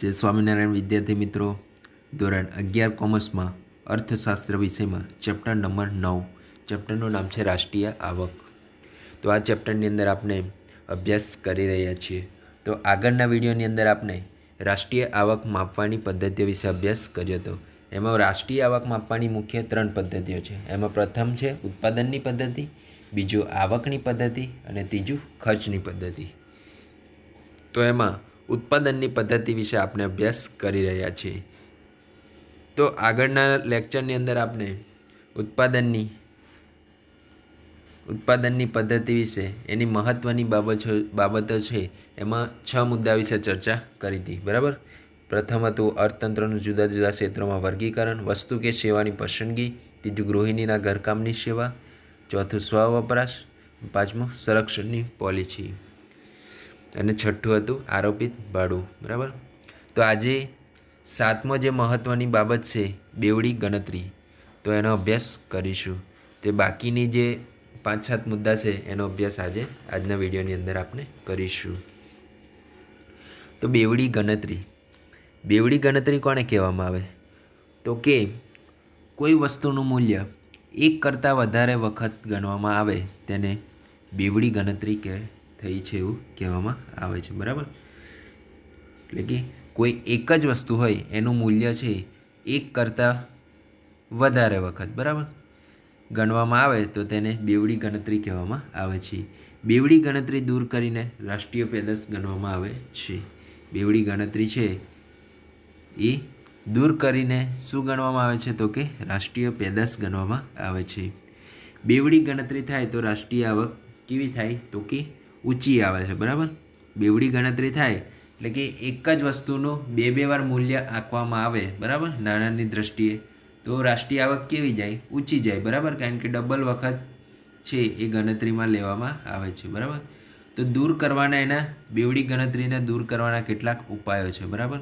જે સ્વામિનારાયણ વિદ્યાર્થી મિત્રો, ધોરણ અગિયાર કોમર્સમાં અર્થશાસ્ત્ર વિષયમાં ચેપ્ટર નંબર નવ. ચેપ્ટરનું નામ છે રાષ્ટ્રીય આવક. તો આ ચેપ્ટરની અંદર આપણે અભ્યાસ કરી રહ્યા છીએ. તો આગળના વિડીયોની અંદર આપણે રાષ્ટ્રીય આવક માપવાની પદ્ધતિઓ વિશે અભ્યાસ કર્યો હતો. એમાં રાષ્ટ્રીય આવક માપવાની મુખ્ય ત્રણ પદ્ધતિઓ છે. એમાં પ્રથમ છે ઉત્પાદનની પદ્ધતિ, બીજું આવકની પદ્ધતિ અને ત્રીજું ખર્ચની પદ્ધતિ. તો એમાં ઉત્પાદનની પદ્ધતિ વિશે આપણે અભ્યાસ કરી રહ્યા છીએ. તો આગળના લેક્ચરની અંદર આપણે ઉત્પાદનની ઉત્પાદનની પદ્ધતિ વિશે, એની મહત્ત્વની બાબતો બાબતો છે, એમાં છ મુદ્દા વિશે ચર્ચા કરી હતી. બરાબર? પ્રથમ હતું અર્થતંત્રનું જુદા જુદા ક્ષેત્રોમાં વર્ગીકરણ, વસ્તુ કે સેવાની પસંદગી, ત્રીજું ગૃહિણીના ઘરકામની સેવા, ચોથું સ્વવપરાશ પાંચમું સંરક્ષણની પોલિસી. અને છઠ્ઠું હતું આરોપિત ભાડું, બરાબર? તો આજે સાતમો જે મહત્ત્વની બાબત છે, બેવડી ગણતરી, તો એનો અભ્યાસ કરીશું. તે બાકીની જે પાંચ સાત મુદ્દા છે, એનો અભ્યાસ આજે આજના વિડીયોની અંદર આપણે કરીશું. તો બેવડી ગણતરી. બેવડી ગણતરી કોને કહેવામાં આવે? તો કે કોઈ વસ્તુનું મૂલ્ય એક કરતાં વધારે વખત ગણવામાં આવે, તેને બેવડી ગણતરી કે થઈ છે એવું કહેવામાં આવે છે, બરાબર? એટલે કે કોઈ એક જ વસ્તુ હોય, એનું મૂલ્ય છે એક કરતાં વધારે વખત, બરાબર? ગણવામાં આવે તો તેને બેવડી ગણતરી કહેવામાં આવે છે. બેવડી ગણતરી દૂર કરીને રાષ્ટ્રીય પેદાશ ગણવામાં આવે છે. બેવડી ગણતરી છે એ દૂર કરીને શું ગણવામાં આવે છે તો કે રાષ્ટ્રીય પેદાશ ગણવામાં આવે છે. બેવડી ગણતરી થાય તો રાષ્ટ્રીય આવક કેવી થાય તો કે ઊંચી આવે છે, બરાબર? બેવડી ગણતરી થાય એટલે કે એક જ વસ્તુનું બે બે વાર મૂલ્ય આંકવામાં આવે, બરાબર? નાણાંની દ્રષ્ટિએ. તો રાષ્ટ્રીય આવક કેવી જાય? ઊંચી જાય, બરાબર? કારણ કે ડબલ વખત છે એ ગણતરીમાં લેવામાં આવે છે, બરાબર? તો દૂર કરવાના એના, બેવડી ગણતરીને દૂર કરવાના કેટલાક ઉપાયો છે, બરાબર?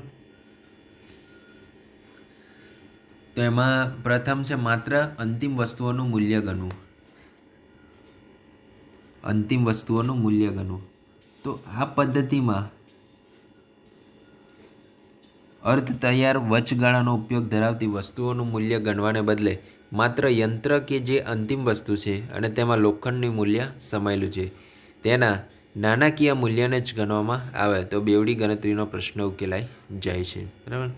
તો એમાં પ્રથમ છે માત્ર અંતિમ વસ્તુઓનું મૂલ્ય ગણવું. અંતિમ વસ્તુઓનું મૂલ્ય ગણવું. તો આ પદ્ધતિમાં અર્ધ તૈયાર વચગાળાનો ઉપયોગ ધરાવતી વસ્તુઓનું મૂલ્ય ગણવાને બદલે માત્ર યંત્ર કે જે અંતિમ વસ્તુ છે અને તેમાં લોખંડનું મૂલ્ય સમાયેલું છે. તેના નાણાકીય મૂલ્યને જ ગણવામાં આવે તો બેવડી ગણતરીનો પ્રશ્ન ઉકેલાઈ જાય છે. બરાબર?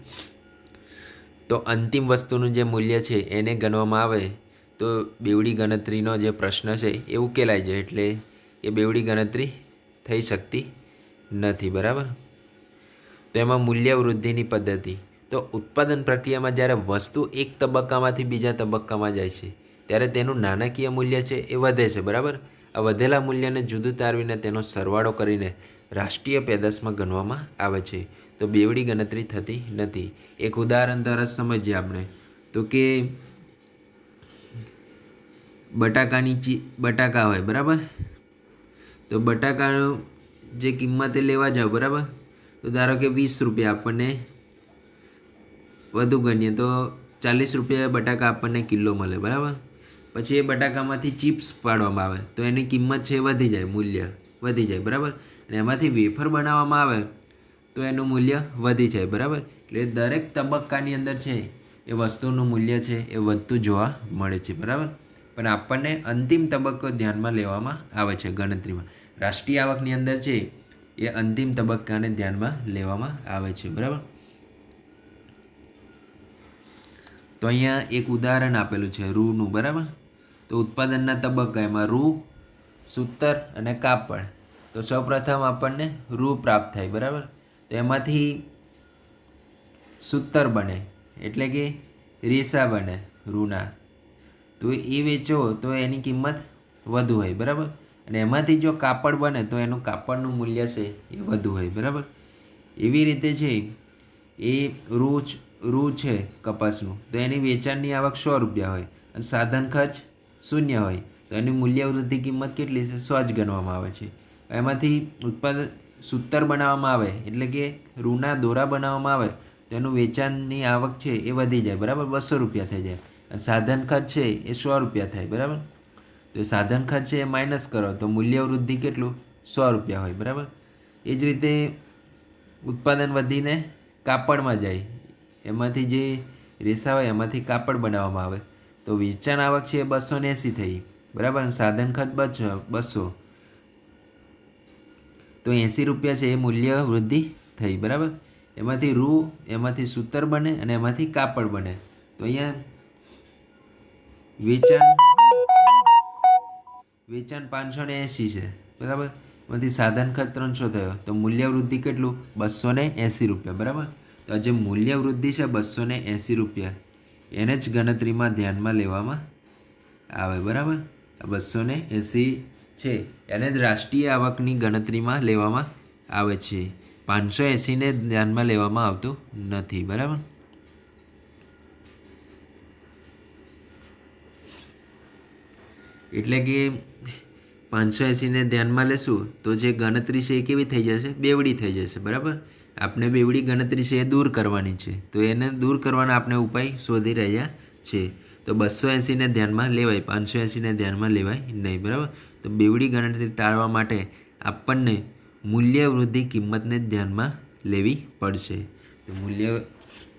તો અંતિમ વસ્તુનું જે મૂલ્ય છે એને ગણવામાં આવે તો બેવડી ગણતરીનો જે પ્રશ્ન છે એ ઉકેલાઈ જાય એટલે એ બેવડી ગણતરી થઈ શકતી નથી, બરાબર? તો એમાં મૂલ્ય વૃદ્ધિની પદ્ધતિ. તો ઉત્પાદન પ્રક્રિયામાં જ્યારે વસ્તુ એક તબક્કામાંથી બીજા તબક્કામાં જાય છે, ત્યારે તેનું નાણાકીય મૂલ્ય છે એ વધે છે, બરાબર? આ વધેલા મૂલ્યને જુદું તારવીને તેનો સરવાળો કરીને રાષ્ટ્રીય પેદાશમાં ગણવામાં આવે છે. તો બેવડી ગણતરી થતી નથી. એક ઉદાહરણ દ્વારા સમજીએ આપણે. તો કે બટાકાની ચી, બટાકા હોય, બરાબર? તો બટાકાનું જે કિંમતે લેવા જાઓ, બરાબર? તો ધારો કે વીસ રૂપિયા આપણને વધુ ગણીએ, તો ચાલીસ રૂપિયા બટાકા આપણને કિલો મળે, બરાબર? પછી એ બટાકામાંથી ચિપ્સ પાડવામાં આવે, તો એની કિંમત છે વધી જાય, મૂલ્ય વધી જાય, બરાબર? અને એમાંથી વેફર બનાવવામાં આવે, તો એનું મૂલ્ય વધી જાય, બરાબર? એટલે દરેક તબક્કાની અંદર છે એ વસ્તુનું મૂલ્ય છે એ વધતું જોવા મળે છે, બરાબર? પણ આપણને અંતિમ તબક્કો ધ્યાનમાં લેવામાં આવે છે ગણતરીમાં. રાષ્ટ્રીય આવકની અંદર છે એ અંતિમ તબક્કાને ધ્યાનમાં લેવામાં આવે છે, બરાબર? તો અહીંયા એક ઉદાહરણ આપેલું છે રૂનું, બરાબર? તો ઉત્પાદનના તબક્કા એમાં રૂ, સૂતર અને કાપડ. તો સૌપ્રથમ આપણને રૂ પ્રાપ્ત થાય, બરાબર? તો એમાંથી સૂતર બને, એટલે કે રેસા બને રૂના. તો એ વેચો તો એની કિંમત વધુ હોય, બરાબર? અને એમાંથી જો કાપડ બને તો એનું કાપડનું મૂલ્ય છે એ વધુ હોય, બરાબર? એવી રીતે છે, એ રૂ રૂ છે કપાસનું, તો એની વેચાણની આવક સો રૂપિયા હોય અને સાધન ખર્ચ શૂન્ય હોય, તો એની મૂલ્યવૃદ્ધિ કિંમત કેટલી છે? સો જ ગણવામાં આવે છે. એમાંથી ઉત્પાદન સૂતર બનાવવામાં આવે, એટલે કે રૂના દોરા બનાવવામાં આવે, તો એનું વેચાણની આવક છે એ વધી જાય, બરાબર? બસો રૂપિયા થઈ જાય. સાધન ખર્ચ છે એ સો રૂપિયા થાય, બરાબર? તો સાધન ખર્ચ છે એ માઇનસ કરો, તો મૂલ્ય વૃદ્ધિ કેટલું? સો રૂપિયા હોય, બરાબર? એ જ રીતે ઉત્પાદન વધીને કાપડમાં જાય. એમાંથી જે રેસા હોય એમાંથી કાપડ બનાવવામાં આવે. તો વેચાણ આવક છે એ બસો એંસી થઈ, બરાબર? સાધન ખર્ચ બસો. તો એંસી રૂપિયા છે એ મૂલ્ય વૃદ્ધિ થઈ, બરાબર? એમાંથી રૂ, એમાંથી સૂતર બને અને એમાંથી કાપડ બને. તો અહીંયા વેચાણ વેચાણ પાંચસો ને એંસી છે. બરાબર? એમાંથી સાધન ખર્ચ ત્રણસો થયો. તો મૂલ્યવૃદ્ધિ કેટલું? બસો ને એંસી રૂપિયા. બરાબર? તો આ જે મૂલ્યવૃદ્ધિ છે બસો ને એંસી રૂપિયા, એને જ ગણતરીમાં ધ્યાનમાં લેવામાં આવે. બરાબર? આ બસો ને એંસી છે. એને જ રાષ્ટ્રીય આવકની ગણતરીમાં લેવામાં આવે છે. પાંચસો એંસીને ધ્યાનમાં લેવામાં આવતું નથી. બરાબર? એટલે કે પાંચસો એંસીને ધ્યાનમાં લેશું તો જે ગણતરી છે એ કેવી થઈ જશે? બેવડી થઈ જશે, બરાબર? આપણે બેવડી ગણતરી છે એ દૂર કરવાની છે. તો એને દૂર કરવાના આપણે ઉપાય શોધી રહ્યા છે. તો બસો એંસીને ધ્યાનમાં લેવાય, પાંચસો એંસીને ધ્યાનમાં લેવાય નહીં, બરાબર? તો બેવડી ગણતરી ટાળવા માટે આપણને મૂલ્યવૃદ્ધિ કિંમતને ધ્યાનમાં લેવી પડશે. તો મૂલ્ય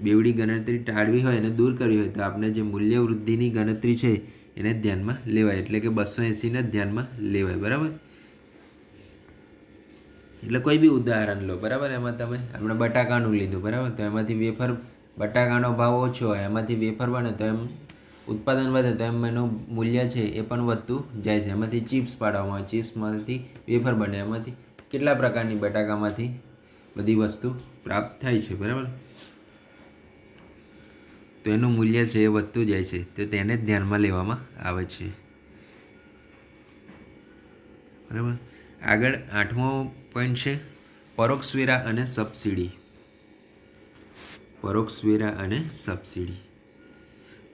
બેવડી ગણતરી ટાળવી હોય અને દૂર કરવી હોય તો આપણે જે મૂલ્યવૃદ્ધિની ગણતરી છે એને ધ્યાનમાં લેવાય. એટલે કે બસો એંસીને ધ્યાનમાં લેવાય. બરાબર? એટલે કોઈ બી ઉદાહરણ લો. બરાબર? એમાં તમે આપણે બટાકાનું લીધું. બરાબર? તો એમાંથી વેફર, બટાકાનો ભાવ ઓછો હોય, એમાંથી વેફર બને તો એમ ઉત્પાદન વધે તો એમ એનું મૂલ્ય છે એ પણ વધતું જાય છે. એમાંથી ચિપ્સ પાડવામાં આવે. ચિપ્સમાંથી વેફર બને. એમાંથી કેટલા પ્રકારની બટાકામાંથી બધી વસ્તુ પ્રાપ્ત થાય છે? બરાબર? તો એનું મૂલ્ય છે એ વધતું જાય છે. તો તેને જ ધ્યાનમાં લેવામાં આવે છે. બરાબર? આગળ આઠમો પોઈન્ટ છે પરોક્ષવેરા અને સબસિડી. પરોક્ષવેરા અને સબસિડી.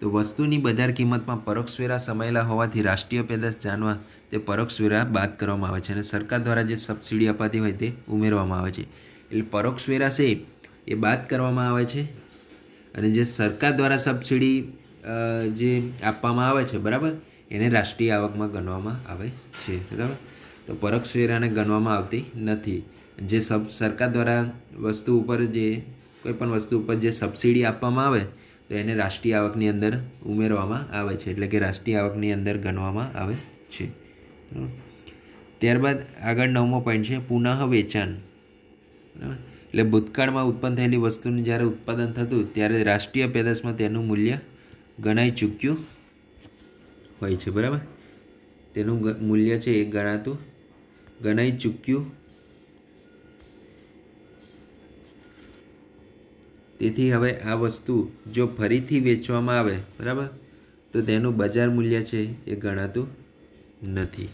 તો વસ્તુની બજાર કિંમતમાં પરોક્ષવેરા સમાયેલા હોવાથી રાષ્ટ્રીય પેદાશ જાણવા તે પરોક્ષવેરા બાદ કરવામાં આવે છે અને સરકાર દ્વારા જે સબસિડી અપાતી હોય તે ઉમેરવામાં આવે છે. એટલે પરોક્ષવેરા છે એ બાદ કરવામાં આવે છે અને જે સરકાર દ્વારા સબસિડી જે આપવામાં આવે છે, બરાબર? એને રાષ્ટ્રીય આવકમાં ગણવામાં આવે છે, બરાબર? તો પરોક્ષ વેરાને ગણવામાં આવતી નથી. જે સબ, સરકાર દ્વારા વસ્તુ ઉપર જે, કોઈ પણ વસ્તુ ઉપર જે સબસિડી આપવામાં આવે, તો એને રાષ્ટ્રીય આવકની અંદર ઉમેરવામાં આવે છે. એટલે કે રાષ્ટ્રીય આવકની અંદર ગણવામાં આવે છે. ત્યારબાદ આગળ નવમો પોઈન્ટ છે પુનઃ વેચાણ. બરાબર? એટલે ભૂતકાળમાં ઉત્પન્ન થયેલી વસ્તુનું જ્યારે ઉત્પાદન થતું, ત્યારે રાષ્ટ્રીય પેદાશમાં તેનું મૂલ્ય ગણાઈ ચૂક્યું હોય છે, બરાબર? તેનું મૂલ્ય છે એ ગણાતું, ગણાઈ ચૂક્યું. તેથી હવે આ વસ્તુ જો ફરીથી વેચવામાં આવે, બરાબર? તો તેનું બજાર મૂલ્ય છે એ ગણાતું નથી.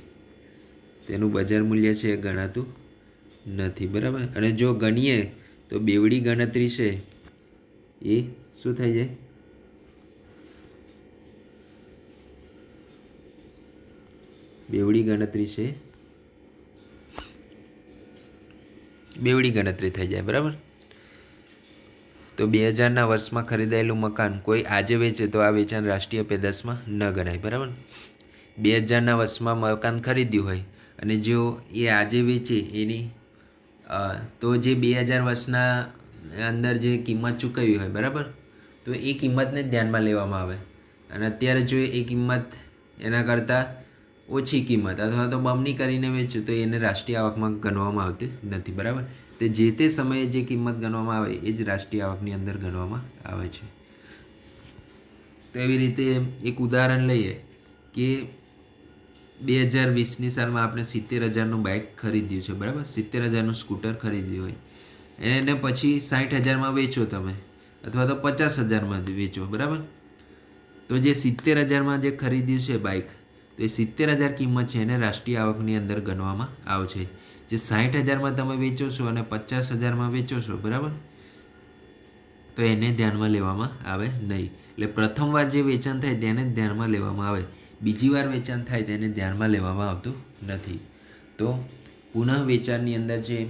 તેનું બજાર મૂલ્ય છે એ ગણાતું નથી, બરાબર? અને જો ગણીએ તો બેવડી ગણતરી છે. એ શું થઈ જાય? બેવડી ગણતરી છે. બેવડી ગણતરી થઈ જાય, બરાબર? તો બે હજારના વર્ષમાં ખરીદાયેલું મકાન કોઈ આજે વેચે તો આ વેચાણ રાષ્ટ્રીય પેદાશમાં ન ગણાય, બરાબર? બે હજારના વર્ષમાં મકાન ખરીદ્યું હોય અને જો એ આજે વેચે એની તો જે બે હજાર વર્ષના અંદર જે કિંમત ચૂકવી હોય, બરાબર? તો એ કિંમતને ધ્યાનમાં લેવામાં આવે. અને અત્યારે જો એ કિંમત એના કરતાં ઓછી કિંમત અથવા તો બમણી કરીને વેચે, તો એને રાષ્ટ્રીય આવકમાં ગણવામાં આવતી નથી, બરાબર? તે જે તે સમયે જે કિંમત ગણવામાં આવે, એ જ રાષ્ટ્રીય આવકની અંદર ગણવામાં આવે છે. તો એવી રીતે એક ઉદાહરણ લઈએ કે બે હજાર વીસની સાલમાં આપણે સિત્તેર હજારનું બાઇક ખરીદ્યું છે, બરાબર? સિત્તેર હજારનું સ્કૂટર ખરીદ્યું હોય. એને પછી સાઠ હજારમાં વેચો તમે, અથવા તો પચાસ હજારમાં જ વેચો, બરાબર? તો જે સિત્તેર હજારમાં જે ખરીદ્યું છે બાઇક તો એ સિત્તેર હજાર કિંમત છે એને રાષ્ટ્રીય આવકની અંદર ગણવામાં આવશે. જે સાઠ હજારમાં તમે વેચો છો અને પચાસ હજારમાં વેચો છો, બરાબર? તો એને ધ્યાનમાં લેવામાં આવે નહીં. એટલે પ્રથમવાર જે વેચાણ થાય તેને ધ્યાનમાં લેવામાં આવે. બીજી વાર વેચાણ થાય તેને ધ્યાનમાં લેવામાં આવતું નથી. તો પુનઃ વેચાણની અંદર જે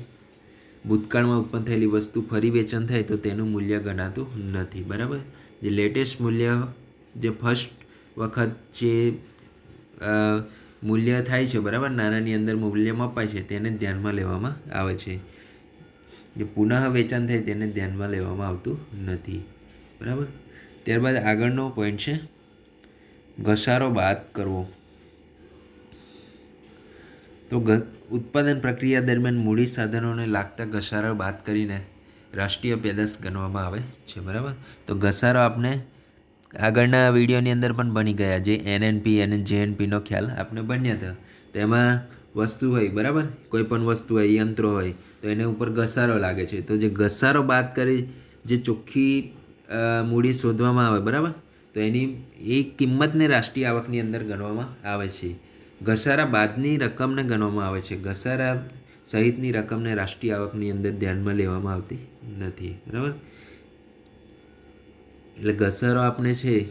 ભૂતકાળમાં ઉત્પન્ન થયેલી વસ્તુ ફરી વેચાણ થાય તો તેનું મૂલ્ય ગણાતું નથી. બરાબર? જે લેટેસ્ટ મૂલ્ય, જે ફર્સ્ટ વખત જે મૂલ્ય થાય છે, બરાબર? નાણાંની અંદર મૂલ્ય મપાય છે, તેને ધ્યાનમાં લેવામાં આવે છે. જે પુનઃ વેચાણ થાય તેને ધ્યાનમાં લેવામાં આવતું નથી. બરાબર? ત્યારબાદ આગળનો પોઈન્ટ છે. ઘસારો બાદ કરવો. તો ઉત્પાદન પ્રક્રિયા દરમિયાન મૂડી સાધનોને લાગતા ઘસારો બાદ કરીને રાષ્ટ્રીય પેદાશ ગણવામાં આવે છે, બરાબર? તો ઘસારો આપણે આગળના વિડીયોની અંદર પણ બની ગયા, જે એનએનપી અને જેએનપીનો ખ્યાલ આપણે બન્યા હતા. તેમાં વસ્તુ હોય, બરાબર? કોઈ પણ વસ્તુ હોય, યંત્રો હોય, તો એને ઉપર ઘસારો લાગે છે. તો જે ઘસારો બાદ કરી જે ચોખ્ખી મૂડી શોધવામાં આવે, બરાબર? તો એની એ કિંમતને રાષ્ટ્રીય આવકની અંદર ગણવામાં આવે છે. ઘસારા બાદની રકમને ગણવામાં આવે છે. ઘસારા સહિતની રકમને રાષ્ટ્રીય આવકની અંદર ધ્યાનમાં લેવામાં આવતી નથી. બરાબર? એટલે ઘસારો આપણે છે,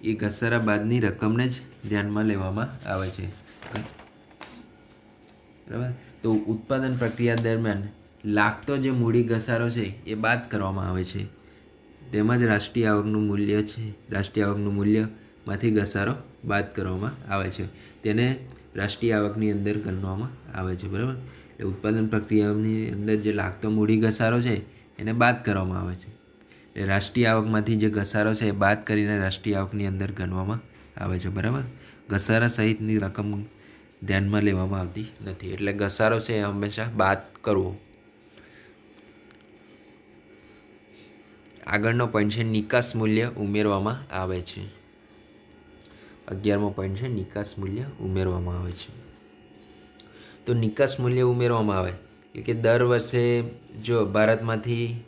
એ ઘસારા બાદની રકમને જ ધ્યાનમાં લેવામાં આવે છે. બરાબર? તો ઉત્પાદન પ્રક્રિયા દરમિયાન લાગતો જે મૂડી ઘસારો છે, એ બાદ કરવામાં આવે છે. તેમાં જ રાષ્ટ્રીય આવકનું મૂલ્ય છે. રાષ્ટ્રીય આવકનું મૂલ્યમાંથી ઘસારો બાદ કરવામાં આવે છે. તેને રાષ્ટ્રીય આવકની અંદર ગણવામાં આવે છે. બરાબર? એટલે ઉત્પાદન પ્રક્રિયાની અંદર જે લાગતો મૂડી ઘસારો છે, એને બાદ કરવામાં આવે છે. એટલે રાષ્ટ્રીય આવકમાંથી જે ઘસારો છે, એ બાદ કરીને રાષ્ટ્રીય આવકની અંદર ગણવામાં આવે છે. બરાબર? ઘસારા સહિતની રકમ ધ્યાનમાં લેવામાં આવતી નથી. એટલે ઘસારો છે એ હંમેશા બાદ કરવો. આગળનો પોઈન્ટ છે નિકાસ મૂલ્ય ઉમેરવામાં આવે છે. અગિયારમો પોઈન્ટ છે નિકાસ મૂલ્ય ઉમેરવામાં આવે છે. તો નિકાસ મૂલ્ય ઉમેરવામાં આવે, એટલે કે દર વર્ષે જો ભારતમાંથી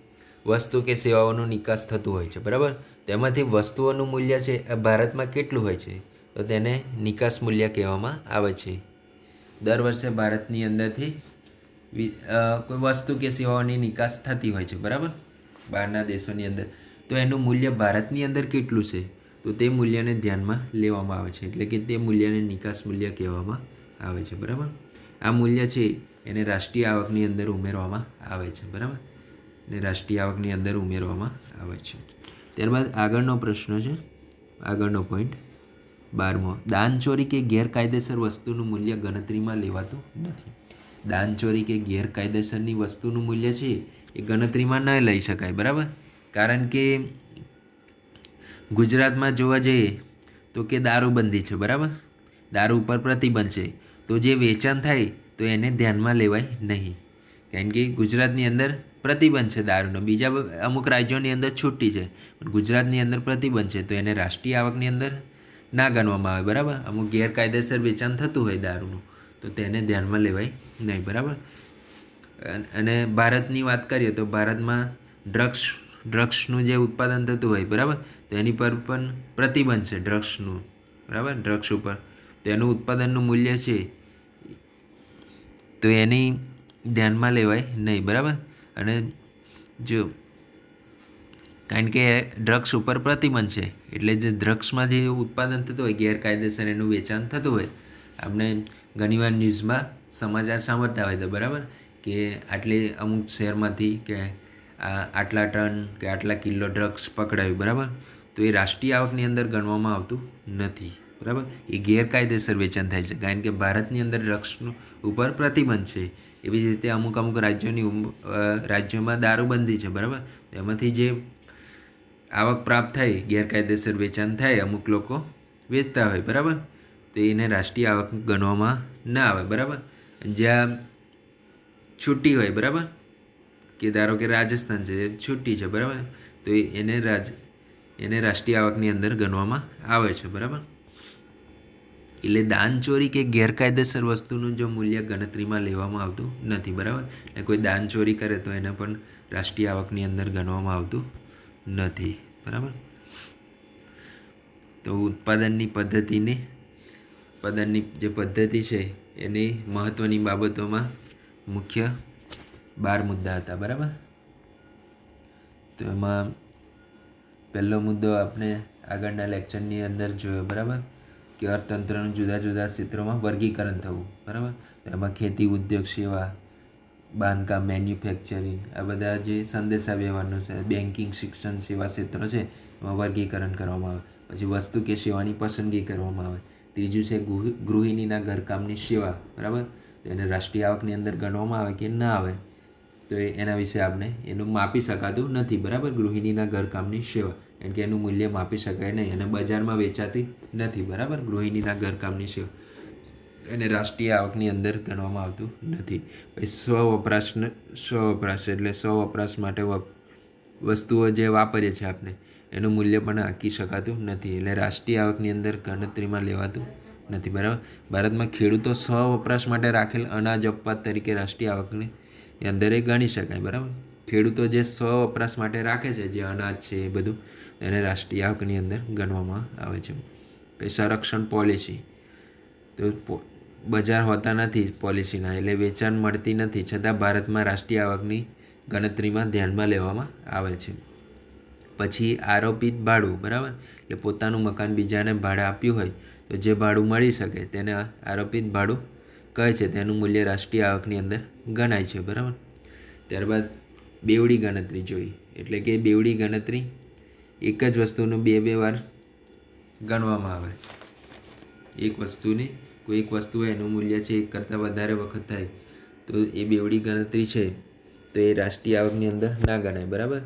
વસ્તુ કે સેવાઓનું નિકાસ થતું હોય છે, બરાબર? તેમાંથી વસ્તુઓનું મૂલ્ય છે એ ભારતમાં કેટલું હોય છે? તો તેને નિકાસ મૂલ્ય કહેવામાં આવે છે. દર વર્ષે ભારતની અંદરથી કોઈ વસ્તુ કે સેવાઓની નિકાસ થતી હોય છે, બરાબર? બહારના દેશોની અંદર. તો એનું મૂલ્ય ભારતની અંદર કેટલું છે? તો તે મૂલ્યને ધ્યાનમાં લેવામાં આવે છે. એટલે કે તે મૂલ્યને નિકાસ મૂલ્ય કહેવામાં આવે છે. બરાબર? આ મૂલ્ય છે એને રાષ્ટ્રીય આવકની અંદર ઉમેરવામાં આવે છે. બરાબર? ને રાષ્ટ્રીય આવકની અંદર ઉમેરવામાં આવે છે. ત્યારબાદ આગળનો પ્રશ્ન છે. આગળનો પોઈન્ટ બારમો. દાનચોરી કે ગેરકાયદેસર વસ્તુનું મૂલ્ય ગણતરીમાં લેવાતું નથી. દાનચોરી કે ગેરકાયદેસરની વસ્તુનું મૂલ્ય છે એ ગણતરીમાં ન લઈ શકાય, બરાબર? કારણ કે ગુજરાતમાં જોવા જઈએ તો કે દારૂબંધી છે, બરાબર? દારૂ ઉપર પ્રતિબંધ છે. તો જે વેચાણ થાય તો એને ધ્યાનમાં લેવાય નહીં. કારણ કે ગુજરાતની અંદર પ્રતિબંધ છે દારૂનો. બીજા અમુક રાજ્યોની અંદર છૂટી છે. પણ ગુજરાતની અંદર પ્રતિબંધ છે તો એને રાષ્ટ્રીય આવકની અંદર ના ગણવામાં આવે, બરાબર? અમુક ગેરકાયદેસર વેચાણ થતું હોય દારૂનું તો તેને ધ્યાનમાં લેવાય નહીં, બરાબર? અન- ભારતની વાત કરીએ તો ભારતમાં ડ્રગ્સ, ડ્રગ્સનું જે ઉત્પાદન થતું હોય, બરાબર? તો એની પર પણ પ્રતિબંધ છે ડ્રગ્સનું, બરાબર? ડ્રગ્સ ઉપર. તો એનું ઉત્પાદનનું મૂલ્ય છે. તો એની ધ્યાનમાં લેવાય નહીં, બરાબર? અને જો, કારણ કે ડ્રગ્સ ઉપર પ્રતિબંધ છે, એટલે જે ડ્રગ્સમાં જે ઉત્પાદન થતું હોય, ગેરકાયદેસર એનું વેચાણ થતું હોય, આપણે ઘણીવાર ન્યૂઝમાં સમાચાર સાંભળતા હોય તો, બરાબર? કે આટલી અમુક શહેરમાંથી કે આટલા ટન કે આટલા કિલો ડ્રગ્સ પકડાયું, બરાબર? તો એ રાષ્ટ્રીય આવકની અંદર ગણવામાં આવતું નથી, બરાબર? એ ગેરકાયદેસર વેચાણ થાય છે, કારણ કે ભારતની અંદર ડ્રગ્સનું ઉપર પ્રતિબંધ છે. એવી જ રીતે અમુક અમુક રાજ્યોની રાજ્યોમાં દારૂબંધી છે, બરાબર? એમાંથી જે આવક પ્રાપ્ત થાય, ગેરકાયદેસર વેચાણ થાય, અમુક લોકો વેચતા હોય, બરાબર? તો એને રાષ્ટ્રીય આવક ગણવામાં ના આવે, બરાબર? જ્યાં છૂટી હોય, બરાબર? કે ધારો કે રાજસ્થાન છે, છૂટી છે, બરાબર? તો એને રાજ, એને રાષ્ટ્રીય આવકની અંદર ગણવામાં આવે છે, બરાબર? એટલે દાનચોરી કે ગેરકાયદેસર વસ્તુનું જો મૂલ્ય ગણતરીમાં લેવામાં આવતું નથી, બરાબર? એટલે કોઈ દાનચોરી કરે તો એને પણ રાષ્ટ્રીય આવકની અંદર ગણવામાં આવતું નથી, બરાબર? તો ઉત્પાદનની પદ્ધતિને, ઉત્પાદનની જે પદ્ધતિ છે, એની મહત્ત્વની બાબતોમાં મુખ્ય બાર મુદ્દા હતા, બરાબર? તો એમાં પહેલો મુદ્દો આપણે આગળના લેક્ચરની અંદર જોયો, બરાબર? કે અર્થતંત્રનું જુદા જુદા ક્ષેત્રોમાં વર્ગીકરણ થવું, બરાબર? એમાં ખેતી, ઉદ્યોગ, સેવા, બાંધકામ મેન્યુફેક્ચરિંગ આ બધા જે સંદેશા વ્યવહારનું છે બેન્કિંગ શિક્ષણ, સેવા ક્ષેત્રો છે, એમાં વર્ગીકરણ કરવામાં આવે. પછી વસ્તુ કે સેવાની પસંદગી કરવામાં આવે. ત્રીજું છે ગૃહિણીના ઘરકામની સેવા, બરાબર? એને રાષ્ટ્રીય આવકની અંદર ગણવામાં આવે કે ના આવે, તો એના વિશે આપણે એનું માપી શકાતું નથી, બરાબર? ગૃહિણીના ઘરકામની સેવા. કારણ કે એનું મૂલ્ય માપી શકાય નહીં અને બજારમાં વેચાતી નથી, બરાબર? ગૃહિણીના ઘરકામની સેવા. એને રાષ્ટ્રીય આવકની અંદર ગણવામાં આવતું નથી. પછી સ્વવપરાશ સ્વવપરાશ એટલે સ્વવપરાશ માટે વસ્તુઓ જે વાપરીએ છીએ આપણે, એનું મૂલ્ય પણ આંકી શકાતું નથી. એટલે રાષ્ટ્રીય આવકની અંદર ગણતરીમાં લેવાતું નથી, બરાબર? ભારતમાં ખેડૂતો સ્વવપરાશ માટે રાખેલ અનાજ અપવાદ તરીકે રાષ્ટ્રીય આવકની અંદર એ ગણી શકાય, બરાબર? ખેડૂતો જે સ્વવપરાશ માટે રાખે છે, જે અનાજ છે એ બધું, એને રાષ્ટ્રીય આવકની અંદર ગણવામાં આવે છે. પછી સંરક્ષણ પોલિસી તો બજાર હોતા નથી પોલિસીના એટલે વેચાણ મળતી નથી, છતાં ભારતમાં રાષ્ટ્રીય આવકની ગણતરીમાં ધ્યાનમાં લેવામાં આવે છે. પછી આરોપિત ભાડું, બરાબર? એટલે પોતાનું મકાન બીજાને ભાડે આપ્યું હોય તો જે ભાડું મળી શકે તેને આરોપિત ભાડું કહે છે. તેનું મૂલ્ય રાષ્ટ્રીય આવકની અંદર ગણાય છે, બરાબર? ત્યારબાદ બેવડી ગણતરી જોઈ. એટલે કે બેવડી ગણતરી એક જ વસ્તુનું બે બે વાર ગણવામાં આવે. એક વસ્તુને, કોઈ એક વસ્તુ હોય એનું મૂલ્ય છે એક કરતાં વધારે વખત થાય તો એ બેવડી ગણતરી છે તો એ રાષ્ટ્રીય આવકની અંદર ના ગણાય, બરાબર?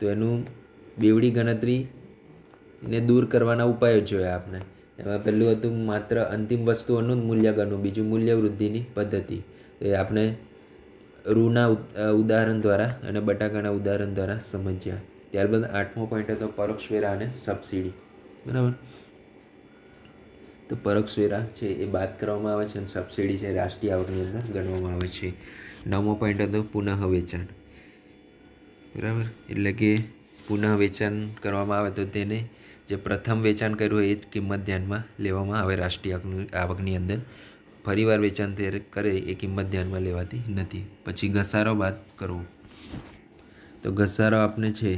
તો એનું બેવડી ગણતરીને દૂર કરવાના ઉપાયો જોયા આપણે એમાં પહેલું હતું માત્ર અંતિમ વસ્તુઓનું જ મૂલ્ય બીજું મૂલ્ય વૃદ્ધિની પદ્ધતિ. એ આપણે રૂના ઉદ- ઉદાહરણ દ્વારા અને બટાકાના ઉદાહરણ દ્વારા સમજ્યા. ત્યારબાદ આઠમો પોઈન્ટ હતો પરોક્ષ વેરા અને સબસિડી. બરાબર? તો પરોક્ષ વેરા છે એ બાદ કરવામાં આવે છે અને સબસિડી છે રાષ્ટ્રીય આવકની અંદર ગણવામાં આવે છે. નવમો પોઈન્ટ હતો પુનઃ વેચાણ. બરાબર? એટલે કે પુનઃ વેચાણ કરવામાં આવે તો તેને જે પ્રથમ વેચાણ કર્યું હોય એ જ કિંમત ધ્યાનમાં લેવામાં આવે. રાષ્ટ્રીય આવકની અંદર ફરીવાર વેચાણ કરે એ કિંમત ધ્યાનમાં લેવાતી નથી. પછી ઘસારો બાદ કરવો. તો ઘસારો આપણે છે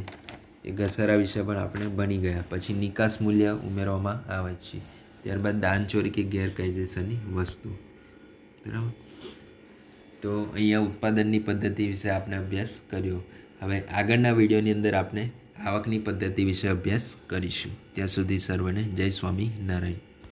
એ ઘસારા વિશે પણ આપણે ભણી ગયા. પછી નિકાસ મૂલ્ય ઉમેરવામાં આવે છે. ત્યારબાદ દાનચોરી કે ગેરકાયદેસરની વસ્તુ. બરાબર? તો અહીંયા ઉત્પાદનની પદ્ધતિ વિશે આપણે અભ્યાસ કર્યો. હવે આગળના વિડીયોની અંદર આપણે આવકની પદ્ધતિ વિશે અભ્યાસ કરીશું. ત્યાં સુધી સર્વને જય સ્વામી નારાયણ